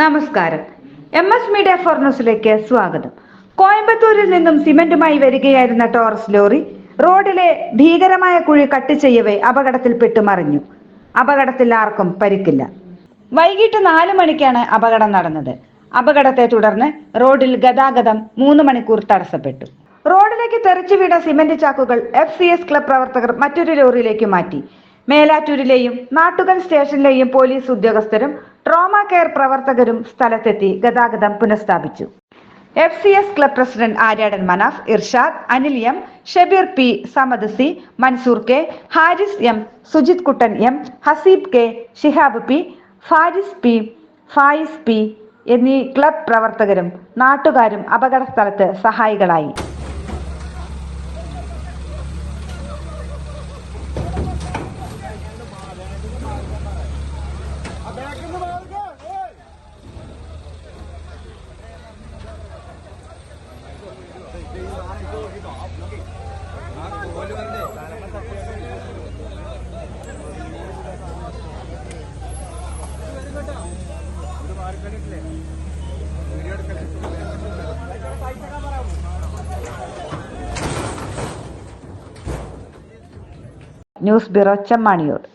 നമസ്കാരം. M S media for ന്യൂസിലേക്ക് സ്വാഗതം. കോയമ്പത്തൂരിൽ നിന്നും സിമന്റുമായി വരികയായിരുന്ന ടോറസ് ലോറി റോഡിലെ ഭീകരമായ കുഴി കട്ട് ചെയ്യവേ അപകടത്തിൽപ്പെട്ടു മറിഞ്ഞു. അപകടത്തിൽ ആർക്കും പരിക്കില്ല. വൈകിട്ട് നാല് മണിക്കാണ് അപകടം നടന്നത്. അപകടത്തെ തുടർന്ന് റോഡിൽ ഗതാഗതം മൂന്ന് മണിക്കൂർ തടസ്സപ്പെട്ടു. റോഡിലേക്ക് തെറിച്ചു വീണ സിമന്റ് ചാക്കുകൾ എഫ് സി എസ് ക്ലബ് പ്രവർത്തകർ മറ്റൊരു ലോറിയിലേക്ക് മാറ്റി. മേലാറ്റൂരിലെയും നാട്ടുകൽ സ്റ്റേഷനിലെയും പോലീസ് ഉദ്യോഗസ്ഥരും ട്രോമ കെയർ പ്രവർത്തകരും സ്ഥലത്തെത്തി ഗതാഗതം പുനഃസ്ഥാപിച്ചു. F C S club president Aryadan Manaf Irshad Anil M Shabeer P Samad C Mansoor K Haris M Sujith Kuttan M Haseeb K Shihab P Faris P Fayis P എന്നീ club പ്രവർത്തകരും നാട്ടുകാരും അപകടസ്ഥലത്ത് സഹായികളായി. News bureau Chemmaniyode